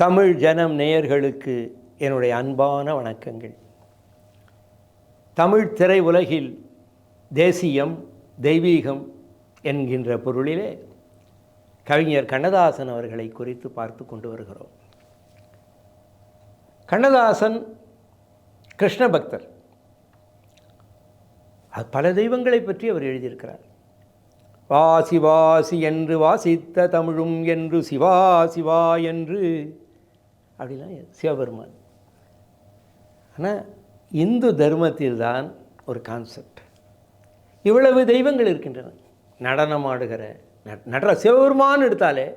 தமிழ் ஜனம் நேயர்களுக்கு என்னுடைய அன்பான வணக்கங்கள். தமிழ் திரை உலகில் தேசியம் தெய்வீகம் என்கின்ற பொருளிலே கவிஞர் கண்ணதாசன் அவர்களை குறித்து பார்த்து கொண்டு வருகிறோம். கண்ணதாசன் கிருஷ்ண பக்தர். பல தெய்வங்களை பற்றி அவர் எழுதியிருக்கிறார். வாசி வாசி என்று வாசித்த தமிழும் என்று சிவா சிவா என்று அப்படிலாம் சிவபெருமான். ஆனால் இந்து தர்மத்தில் தான் ஒரு கான்செப்ட் இவ்வளவு தெய்வங்கள் இருக்கின்றன. நடனமாடுகிற நட்- நடன சிவபெருமான் எடுத்தாலே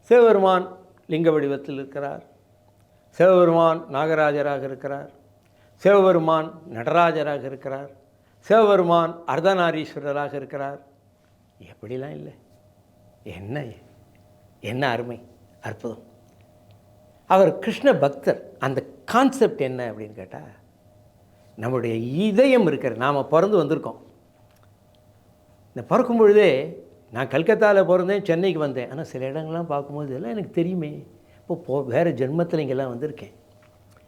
சிவபெருமான் லிங்க வடிவத்தில் இருக்கிறார். சிவபெருமான் நாகராஜராக இருக்கிறார். சிவபெருமான் நடராஜராக இருக்கிறார். சிவபெருமான் அர்த்தநாரீஸ்வரராக இருக்கிறார். எப்படிலாம் இல்லை. என்ன என்ன அருமை அற்புதம். அவர் கிருஷ்ண பக்தர். அந்த கான்செப்ட் என்ன அப்படின்னு கேட்டால் நம்முடைய இதயம் இருக்கிற நாம் பிறந்து வந்திருக்கோம். இந்த பிறக்கும் பொழுதே நான் கல்கத்தாவில் பிறந்தேன் சென்னைக்கு வந்தேன். ஆனால் சில இடங்கள்லாம் பார்க்கும்போது இதெல்லாம் எனக்கு தெரியுமே. இப்போ போ வேறு ஜென்மத்தில் இங்கெல்லாம் வந்திருக்கேன்.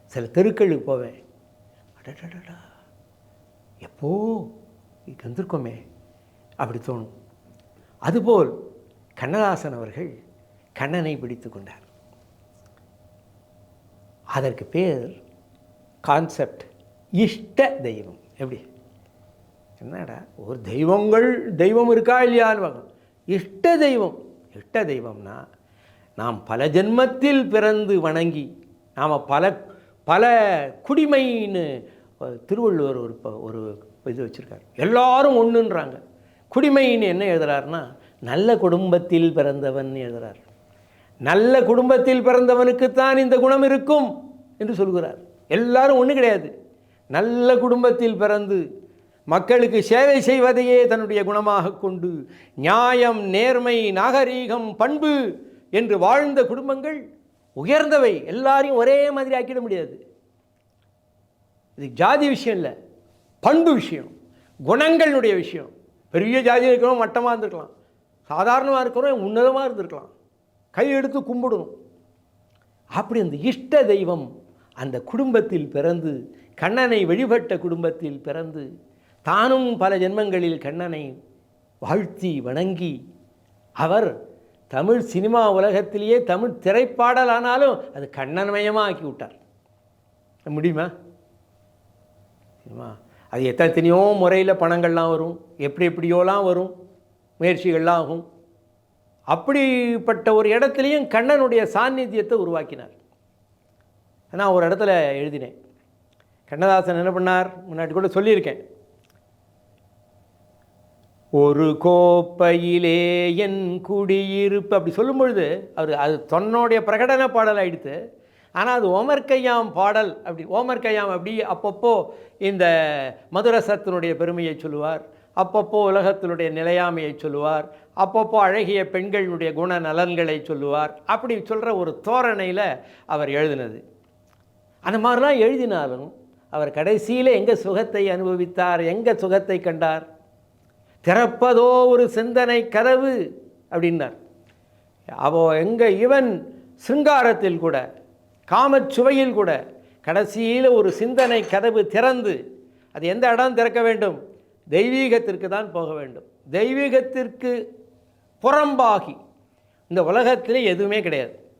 சில தெருக்களுக்கு போவேன். அடடடடா. எப்போ? இங்கே வந்திருக்கோமே. அப்படி தோணும். அதுபோல் கண்ணதாசன் அவர்கள் கண்ணனை பிடித்து கொண்டார். அதற்கு பேர் கான்செப்ட் இஷ்ட தெய்வம். எப்படி? என்னடா ஒரு தெய்வங்கள் தெய்வம் இருக்கா இல்லையான்னு இஷ்ட தெய்வம். இஷ்ட தெய்வம்னா நாம் பல ஜென்மத்தில் பிறந்து வணங்கி நாம் பல பல குடிமைன்னு திருவள்ளுவர் ஒரு ப- ஒரு இது வச்சுருக்காரு. எல்லாரும் ஒன்றுன்றாங்க குடிமைன்னு என்ன எழுதுறாருன்னா நல்ல குடும்பத்தில் பிறந்தவன் எழுதுறார். நல்ல குடும்பத்தில் பிறந்தவனுக்குத்தான் இந்த குணம் இருக்கும் என்று சொல்கிறார். எல்லாரும் ஒன்றும் கிடையாது. நல்ல குடும்பத்தில் பிறந்து மக்களுக்கு சேவை செய்வதையே தன்னுடைய குணமாக கொண்டு நியாயம் நேர்மை நாகரீகம் பண்பு என்று வாழ்ந்த குடும்பங்கள் உயர்ந்தவை. எல்லாரையும் ஒரே மாதிரி ஆக்கிட முடியாது. இது ஜாதி விஷயம் இல்லை. பண்பு விஷயம். குணங்களுடைய விஷயம். பெரிய ஜாதி இருக்கிறவங்க மட்டமாக இருந்திருக்கலாம். சாதாரணமாக இருக்கிறவன் உன்னதமாக இருந்திருக்கலாம். கையெடுத்து கும்பிடணும். அப்படி அந்த இஷ்ட தெய்வம் அந்த குடும்பத்தில் பிறந்து கண்ணனை வழிபட்ட குடும்பத்தில் பிறந்து தானும் பல ஜென்மங்களில் கண்ணனை வாழ்த்தி வணங்கி அவர் தமிழ் சினிமா உலகத்திலேயே தமிழ் திரைப்பாடலானாலும் அது கண்ணன்மயமாக ஆக்கி விட்டார் முடியுமா? சினிமா அது எத்தனையோ முறையில் பணங்கள்லாம் வரும் எப்படி எப்படியோலாம் வரும் முயற்சிகள்லாம் ஆகும். அப்படிப்பட்ட ஒரு இடத்துலையும் கண்ணனுடைய சாநித்தியத்தை உருவாக்கினார். நான் ஒரு இடத்துல எழுதினேன். கண்ணதாசன் என்ன பண்ணார்? முன்னாடி கூட சொல்லியிருக்கேன். ஒரு கோப்பையிலே என் குடியிருப்பு அப்படி சொல்லும் பொழுது அவர் அது தன்னுடைய பிரகடன பாடல் ஆயிடுத்து ஆனால் அது ஓமர் கையாம் பாடல் அப்படி ஓமர் கையாம் அப்படி அப்பப்போ இந்த மதுரசத்தினுடைய பெருமையை சொல்லுவார் அப்பப்போ உலகத்தினுடைய நிலையாமையை சொல்லுவார் அப்பப்போ அழகிய பெண்களுடைய குண நலன்களை சொல்லுவார். அப்படி சொல்கிற ஒரு தோரணையில் அவர் எழுதினது. அந்த மாதிரிலாம் எழுதினாலும் அவர் கடைசியில் எங்கே சுகத்தை அனுபவித்தார் எங்கே சுகத்தை கண்டார்? திறப்பதோ ஒரு சிந்தனை கதவு அப்படின்னார். அவோ எங்கே இவன் சிங்காரத்தில் கூட காமச்சுவையில் கூட கடைசியில் ஒரு சிந்தனை கதவு திறந்து அது எந்த இடம் திறக்க வேண்டும்? தெய்வீகத்திற்கு தான் போக வேண்டும். தெய்வீகத்திற்கு புறம்பாகி. இந்த உலகத்தில் எதுவுமே கிடையாது.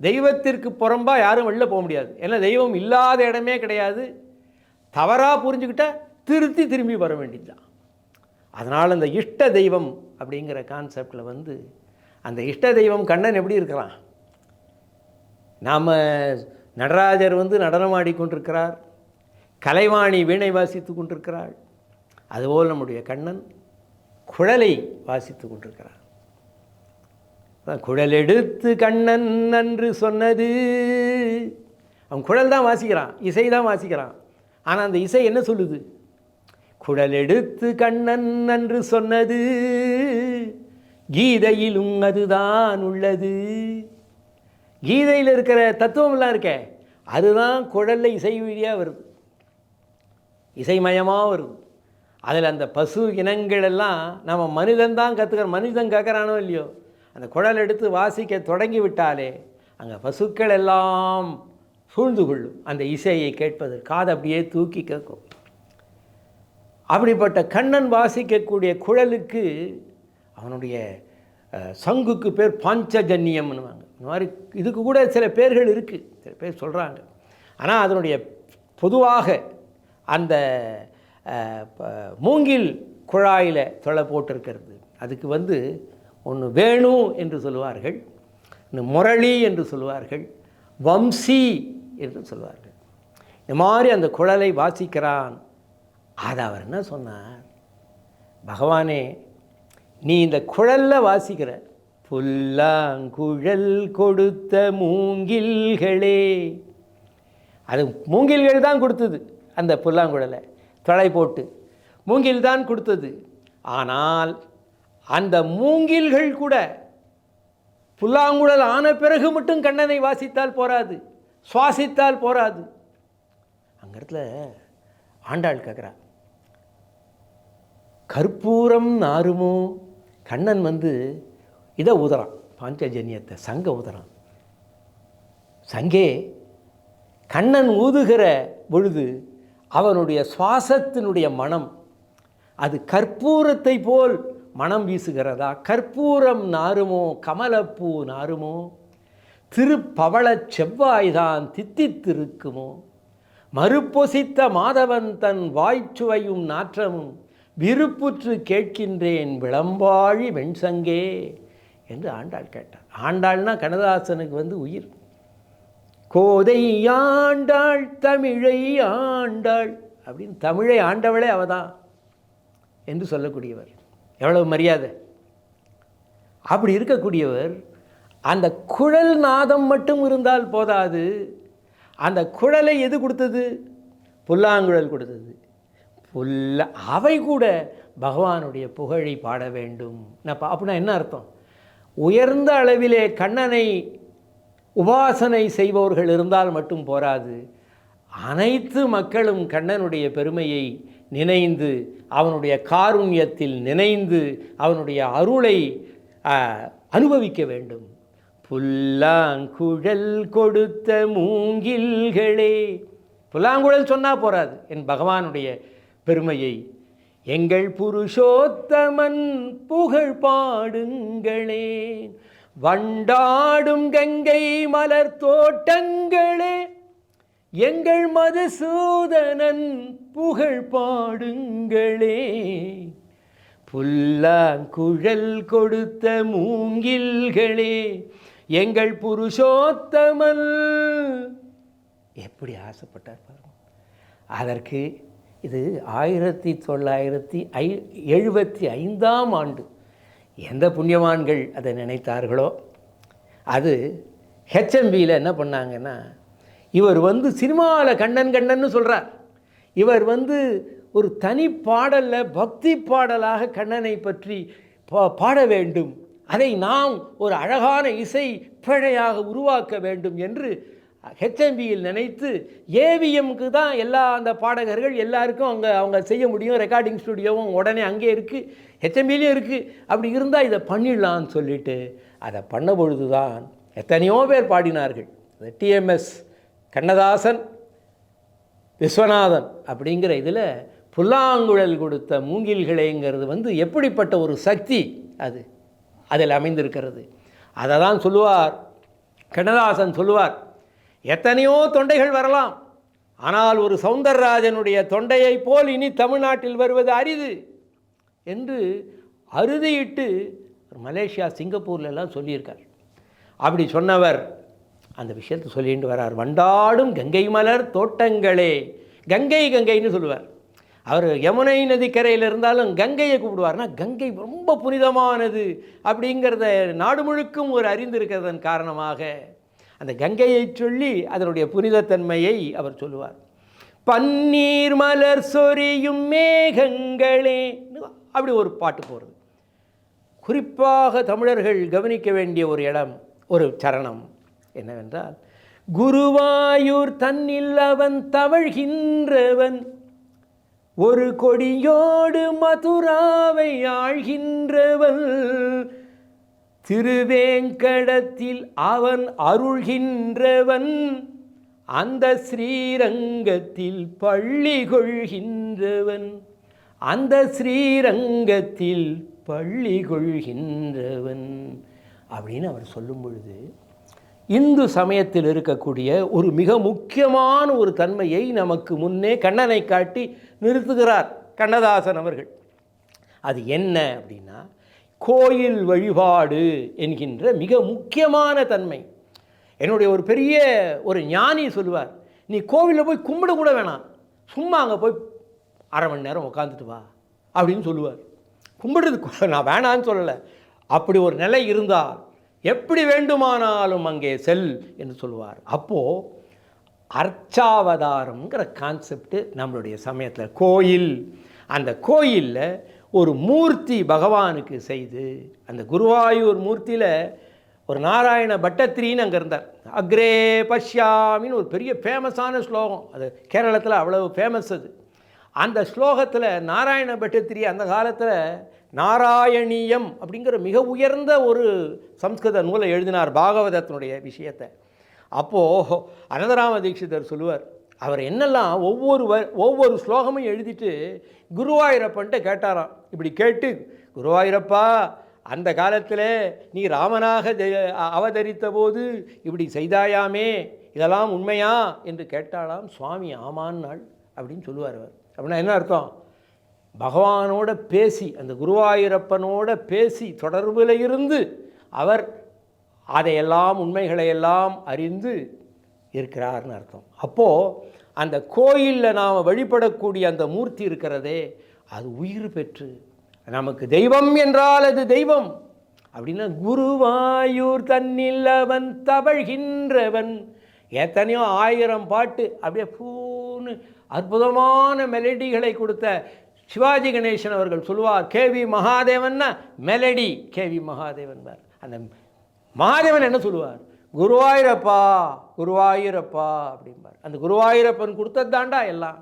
தெய்வத்திற்கு புறம்பாக யாரும் வெளில போக முடியாது. ஏன்னா தெய்வம் இல்லாத இடமே கிடையாது. தவறாக புரிஞ்சுக்கிட்டால் திருத்தி திரும்பி வர வேண்டியதுதான். அதனால் அந்த இஷ்ட தெய்வம் அப்படிங்கிற கான்செப்டில் வந்து அந்த இஷ்ட தெய்வம் கண்ணன் எப்படி இருக்கிறான்? நாம் நடராஜர் வந்து நடனமாடி கொண்டிருக்கிறார். கலைவாணி வீணை வாசித்து கொண்டிருக்கிறாள். அதுபோல் நம்முடைய கண்ணன் குழலை வாசித்து கொண்டிருக்கிறார். அதான் குழல் எடுத்து கண்ணன் நன்று சொன்னது. அவன் குழல் தான் வாசிக்கிறான் இசை தான் வாசிக்கிறான். ஆனால் அந்த இசை என்ன சொல்லுது? குழல் எடுத்து கண்ணன் நன்று சொன்னது. கீதையிலும் அதுதான் உள்ளது. கீதையில் இருக்கிற தத்துவம்லாம் இருக்க அதுதான் குழலில் இசை வழியாக வருது. இசைமயமாக வருது. அதில் அந்த பசு இனங்கள் எல்லாம் நம்ம மனிதன் தான் கற்றுக்கிற மனிதன் கேட்குறானோ இல்லையோ? அந்த குழல் எடுத்து வாசிக்க தொடங்கி விட்டாலே அங்கே பசுக்கள் எல்லாம் சூழ்ந்து கொள்ளும். அந்த இசையை கேட்பது காது அப்படியே தூக்கி கேட்கும். அப்படிப்பட்ட கண்ணன் வாசிக்கக்கூடிய குழலுக்கு அவனுடைய சங்குக்கு பேர் பாஞ்சஜன்யம்னுவாங்க இந்த மாதிரி இதுக்கு கூட சில பேர்கள் இருக்குது சில பேர் சொல்கிறாங்க ஆனால் அதனுடைய பொதுவாக அந்த ப- மூங்கில் குழாயில் தொலை போட்டிருக்கிறது. அதுக்கு வந்து ஒன்று வேணு என்று சொல்லுவார்கள் இன்னும் முரளி என்று சொல்லுவார்கள் வம்சி என்று சொல்லுவார்கள். இந்த மாதிரி அந்த குழலை வாசிக்கிறான். அதை அவர் என்ன சொன்னார்? பகவானே நீ இந்த குழலில் வாசிக்கிற. புல்லாங்குழல் கொடுத்த மூங்கில்களே. அது மூங்கில்கள் தான் கொடுத்தது அந்த புல்லாங்குழலை. தொலை போட்டு. மூங்கில் தான் கொடுத்தது. ஆனால் அந்த மூங்கில்கள் கூட புல்லாங்குழல் ஆன பிறகு மட்டும் கண்ணனை வாசித்தால் போராது சுவாசித்தால் போராது. அங்கே இடத்துல ஆண்டாள் கேட்குறா கற்பூரம் நாருமோ? கண்ணன் வந்து இதை ஊதுறான் பாஞ்சஜன்யத்தை சங்க ஊதுறான் சங்கே கண்ணன் ஊதுகிற பொழுது அவனுடைய சுவாசத்தினுடைய மனம் அது கற்பூரத்தை போல் மனம் வீசுகிறதா? கற்பூரம் நாருமோ? கமலப்பூ நாருமோ? திருப்பவளச் செவ்வாய்தான் தித்தித்திருக்குமோ? மறுப்பொசித்த மாதவன் தன் வாய்ச்சுவையும் நாற்றமும் விருப்புற்று கேட்கின்றேன் விளம்பாழி வெண்சங்கே என்று ஆண்டாள் கேட்டார். ஆண்டாள்னா கண்ணதாசனுக்கு வந்து உயிர். கோதை ஆண்டாள் தமிழை ஆண்டாள் அப்படின்னு தமிழை ஆண்டவளே அவதான் என்று சொல்லக்கூடியவர். எவ்வளவு மரியாதை? அப்படி இருக்கக்கூடியவர் அந்த குழல் நாதம் மட்டும் இருந்தால் போதாது. அந்த குழலை எது கொடுத்தது? புல்லாங்குழல் கொடுத்தது. புல்ல அவை கூட பகவானுடைய புகழை பாட வேண்டும். நான் அப்படின்னா என்ன அர்த்தம்? உயர்ந்த அளவிலே கண்ணனை உபாசனை செய்பவர்கள் இருந்தால் மட்டும் போராது. அனைத்து மக்களும் கண்ணனுடைய பெருமையை நினைந்து அவனுடைய காருண்யத்தில் நினைந்து அவனுடைய அருளை அனுபவிக்க வேண்டும். புல்லாங்குழல் கொடுத்த மூங்கில்களே. புல்லாங்குழல் சொன்னால் போராது என் பகவானுடைய பெருமையை. எங்கள் புருஷோத்தமன் புகழ் பாடுங்களே. வண்டாடும் கங்கை மலர் தோட்டங்களே எங்கள் மதுசூதனன் புகழ் பாடுங்களே. புல்லாங்குழல் கொடுத்த மூங்கில்களே எங்கள் புருஷோத்தமல் எப்படி ஆசைப்பட்டார் பாருங்க. அதற்கு இது ஆயிரத்தி தொள்ளாயிரத்தி ஐ எழுபத்தி ஐந்தாம் ஆண்டு. எந்த புண்ணியவான்கள் அதை நினைத்தார்களோ அது ஹெச்எம்பியில் என்ன பண்ணாங்கன்னா இவர் வந்து சினிமாவில் கண்ணன் கண்ணன்னு சொல்கிறார் இவர் வந்து ஒரு தனி பாடலில் பக்தி பாடலாக கண்ணனை பற்றி பா- பாட வேண்டும். அதை நாம் ஒரு அழகான இசை பிழையாக உருவாக்க வேண்டும் என்று ஹெச்எம்பியில் நினைத்து ஏவிஎம்க்கு தான் எல்லா அந்த பாடகர்கள் எல்லாருக்கும் அங்கே அவங்க செய்ய முடியும். ரெக்கார்டிங் ஸ்டுடியோவும் உடனே அங்கே இருக்குது ஹெச்எம்பிலையும் இருக்குது அப்படி இருந்தால் இதை பண்ணிடலான்னு சொல்லிட்டு அதை பண்ண பொழுது தான் எத்தனையோ பேர் பாடினார்கள். டிஎம்எஸ் கண்ணதாசன் விஸ்வநாதன் அப்படிங்கிற இதில் புல்லாங்குழல் கொடுத்த மூங்கில்களேங்கிறது வந்து எப்படிப்பட்ட ஒரு சக்தி அது அதில் அமைந்திருக்கிறது. அதை தான் சொல்லுவார் கண்ணதாசன் சொல்லுவார் எத்தனையோ தொண்டைகள் வரலாம் ஆனால் ஒரு சவுந்தரராஜனுடைய தொண்டையைப் போல் இனி தமிழ்நாட்டில் வருவது அரிது என்று அறுதியிட்டு மலேசியா சிங்கப்பூர்லெல்லாம் சொல்லியிருக்கார். அப்படி சொன்னவர் அந்த விஷயத்தை சொல்லிட்டு வரார். வண்டாடும் கங்கை மலர் தோட்டங்களே. கங்கை கங்கைன்னு சொல்லுவார். அவர் யமுனை நதிக்கரையில் இருந்தாலும் கங்கையை கூப்பிடுவார்னா கங்கை ரொம்ப புனிதமானது அப்படிங்கிறத நாடு முழுக்கும் ஒரு அறிந்திருக்கிறதன் காரணமாக அந்த கங்கையை சொல்லி அதனுடைய புனிதத்தன்மையை அவர் சொல்லுவார். பன்னீர் மலர் சொரியும் மேகங்களே அப்படி ஒரு பாட்டு போகிறது குறிப்பாக தமிழர்கள் கவனிக்க வேண்டிய ஒரு இடம் ஒரு சரணம். என்னவென்றால் குருவாயூர் தன்னில் அவன் தவழ்கின்றவன் ஒரு கொடியோடு மதுராவை ஆழ்கின்றவன் திருவேங்கடத்தில் அவன் அருள்கின்றவன் அந்த ஸ்ரீரங்கத்தில் பள்ளி கொள்கின்றவன். அந்த ஸ்ரீரங்கத்தில் பள்ளி கொள்கின்றவன் அப்படின்னு அவர் சொல்லும் பொழுது இந்து சமயத்தில் இருக்கக்கூடிய ஒரு மிக முக்கியமான ஒரு தன்மையை நமக்கு முன்னே கண்ணனை காட்டி நிறுத்துகிறார் கண்ணதாசன் அவர்கள். அது என்ன அப்படின்னா கோயில் வழிபாடு என்கின்ற மிக முக்கியமான தன்மை. என்னுடைய ஒரு பெரிய ஒரு ஞானி சொல்லுவார் நீ கோவிலில் போய் கும்பிட கூட வேணாம். சும்மா அங்கே போய் அரை மணி நேரம் உட்காந்துட்டு வா. அப்படின்னு சொல்லுவார். கும்பிடுறதுக்கு நான் வேணான்னு சொல்லலை. அப்படி ஒரு நிலை இருந்தால் எப்படி வேண்டுமானாலும் அங்கே செல் என்று சொல்லுவார். அப்போது அர்ச்சாவதாரம்ங்கிற கான்செப்ட் நம்மளுடைய சமயத்தில் கோயில் அந்த கோயிலில் ஒரு மூர்த்தி பகவானுக்கு செய்து அந்த குருவாயூர் மூர்த்தியில் ஒரு நாராயண பட்டத்திரின்னு அங்கே இருந்தார். அக்ரே பஷ்யாமின்னு ஒரு பெரிய ஃபேமஸான ஸ்லோகம். அது கேரளத்தில் அவ்வளவு ஃபேமஸ் அது. அந்த ஸ்லோகத்தில் நாராயண பட்டத்திரி அந்த காலத்தில் நாராயணியம் அப்படிங்கிற மிக உயர்ந்த ஒரு சம்ஸ்கிருத நூலை எழுதினார் பாகவதத்தினுடைய விஷயத்தை. அப்போது அனந்தராம தீட்சிதர் சொல்லுவார் அவர் என்னெல்லாம் ஒவ்வொரு வ ஒவ்வொரு ஸ்லோகமும் எழுதிட்டு குருவாயூரப்பன்ட்டு கேட்டாராம். இப்படி கேட்டு குருவாயூரப்பா அந்த காலத்தில் நீ ராமனாக ஜெய- அவதரித்த போது இப்படி செய்தாயாமே இதெல்லாம் உண்மையா? என்று கேட்டாலாம் சுவாமி ஆமான்னாள் அப்படின்னு சொல்லுவார் அவர். அப்படின்னா என்ன அர்த்தம்? பகவானோட பேசி அந்த குருவாயூரப்பனோட பேசி தொடர்பில் இருந்து அவர் அதையெல்லாம் உண்மைகளையெல்லாம் அறிந்து இருக்கிறார்னு அர்த்தம். அப்போது அந்த கோயிலில் நாம் வழிபடக்கூடிய அந்த மூர்த்தி இருக்கிறதே அது உயிர் பெற்று நமக்கு தெய்வம் என்றால் அது தெய்வம். அப்படின்னா குருவாயூர் தன்னில் அவன் தவழ்கின்றவன். எத்தனையோ ஆயிரம் பாட்டு அப்படியே பூன்னு அற்புதமான மெலடிகளை கொடுத்த சிவாஜி கணேசன் அவர்கள் சொல்லுவார் கேவி மகாதேவன்னா மெலடி. கேவி மகாதேவன் பார் அந்த மகாதேவன் என்ன சொல்லுவார்? குருவாயூரப்பா குருவாயூரப்பா அப்படிம்பார். அந்த குருவாயூரப்பன் கொடுத்தது தாண்டா எல்லாம்.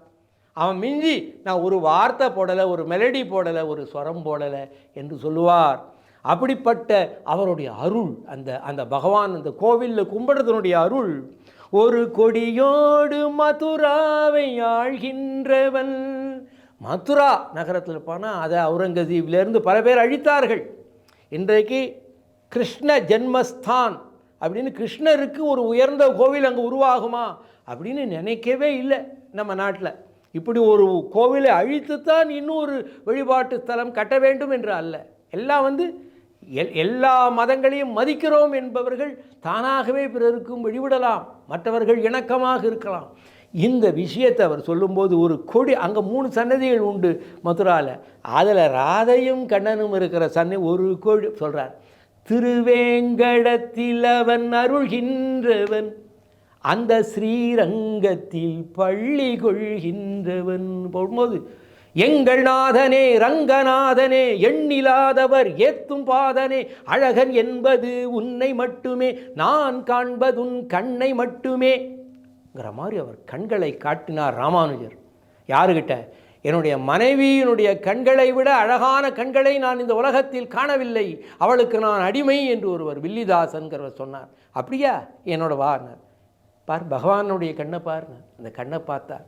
அவன் மிஞ்சி நான் ஒரு வார்த்தை போடலை ஒரு மெலடி போடலை ஒரு ஸ்வரம் போடலை என்று சொல்லுவார். அப்படிப்பட்ட அவருடைய அருள் அந்த அந்த பகவான் அந்த கோவிலில் கும்பிடுறதனுடைய அருள் ஒரு கொடியோடு மதுராவை ஆழ்கின்றவன். மதுரா நகரத்தில் போனால் அதை அவுரங்கசீப்லேருந்து பல பேர் அழித்தார்கள். இன்றைக்கு கிருஷ்ண ஜென்மஸ்தான். அப்படின்னு கிருஷ்ணருக்கு ஒரு உயர்ந்த கோவில் அங்கே உருவாகுமா அப்படின்னு நினைக்கவே இல்லை நம்ம நாட்டில். இப்படி ஒரு கோவிலை அழித்துத்தான் இன்னொரு வழிபாட்டு ஸ்தலம் கட்ட வேண்டும் என்று அல்ல. எல்லாம் வந்து எல் எல்லா மதங்களையும் மதிக்கிறோம் என்பவர்கள் தானாகவே பிறருக்கும் வழிவிடலாம் மற்றவர்கள் இணக்கமாக இருக்கலாம். இந்த விஷயத்தை அவர் சொல்லும்போது ஒரு கொடி அங்கே மூணு சன்னதிகள் உண்டு மதுராவில் அதில் ராதையும் கண்ணனும் இருக்கிற சன்னதி ஒரு கொடி சொல்கிறார் திருவேங்கடத்தில் அவன் அருள்கின்றவன் அந்த ஸ்ரீரங்கத்தில் பள்ளி கொள்கின்றவன் போடும்போது எங்கள் நாதனே ரங்கநாதனே எண்ணிலாதவர் ஏத்தும் பாதனே அழகன் என்பது உன்னை மட்டுமே நான் காண்பதுன் கண்ணை மட்டுமே ங்கிற மாதிரி அவர் கண்களை காட்டினார் ராமானுஜர். யாருக்கிட்ட என்னுடைய மனைவியினுடைய கண்களை விட அழகான கண்களை நான் இந்த உலகத்தில் காணவில்லை. அவளுக்கு நான் அடிமை என்று ஒருவர் வில்லிதாசன்கிறவர் சொன்னார். அப்படியா? என்னோட வார்னர். பார் பகவானுடைய கண்ணை பாருங்க. அந்த கண்ணை பார்த்தார்.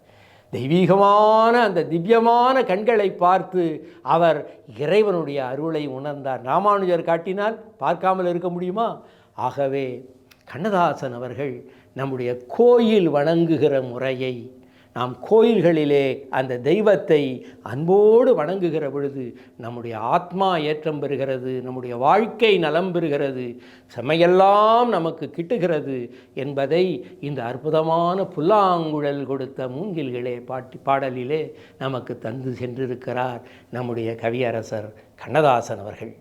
தெய்வீகமான அந்த திவ்யமான கண்களை பார்த்து அவர் இறைவனுடைய அருளை உணர்ந்தார். ராமானுஜர் காட்டினால் பார்க்காமல் இருக்க முடியுமா? ஆகவே கண்ணதாசன் அவர்கள் நம்முடைய கோயில் வணங்குகிற முறையை நாம் கோயில்களிலே அந்த தெய்வத்தை அன்போடு வணங்குகிற பொழுது நம்முடைய ஆத்மா ஏற்றம் பெறுகிறது நம்முடைய வாழ்க்கை நலம் பெறுகிறது செமையெல்லாம் நமக்கு கிட்டுகிறது என்பதை இந்த அற்புதமான புல்லாங்குழல் கொடுத்த மூங்கில்களே பாட்டி பாடலிலே நமக்கு தந்து சென்றிருக்கிறார் நம்முடைய கவியரசர் கண்ணதாசன் அவர்கள்.